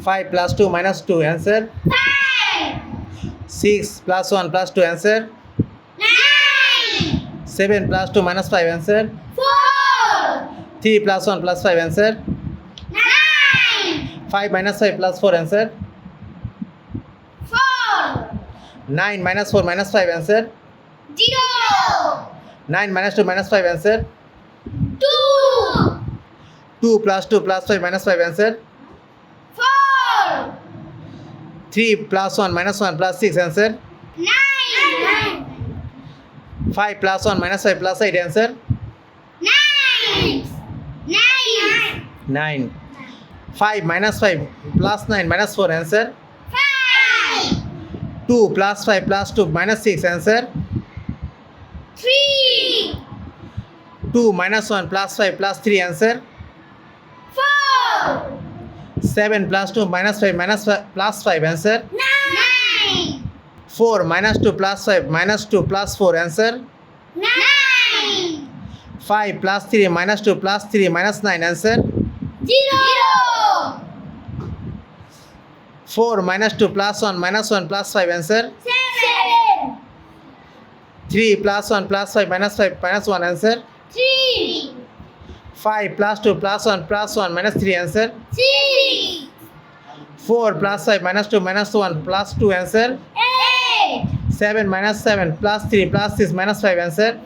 5 plus 2 minus 2 answer. 5 6 plus 1 plus 2 answer. 9 7 plus 2 minus 5 answer. 4 3 plus 1 plus 5 answer. 9 5 minus 5 plus 4 answer. 4 9 minus 4 minus 5 answer. 0 9 minus 2 minus 5 answer. 2 2 plus 2 plus 5 minus 5 answer. 3 plus 1 minus 1 plus 6 answer. 9 5 plus 1 minus 5 plus 8 answer. 9. 9 9 5 minus 5 plus 9 minus 4 answer. 5 2 plus 5 plus 2 minus 6 answer. 3 2 minus 1 plus 5 plus 3 answer. 7 plus 2 minus 5 minus 5 plus 5 answer. 9 4 minus 2 plus 5 minus 2 plus 4 answer. 9 5 plus 3 minus 2 plus 3 minus 9 answer. 0 4 minus 2 plus 1 minus 1 plus 5 answer. 7 3 plus 1 plus 5 minus 5 minus 1 answer. 5 plus 2 plus 1 plus 1 minus 3 answer. Three. 4 plus 5 minus 2 minus 1 plus 2 answer. 8 7 minus 7 plus 3 plus 6 minus 5 answer.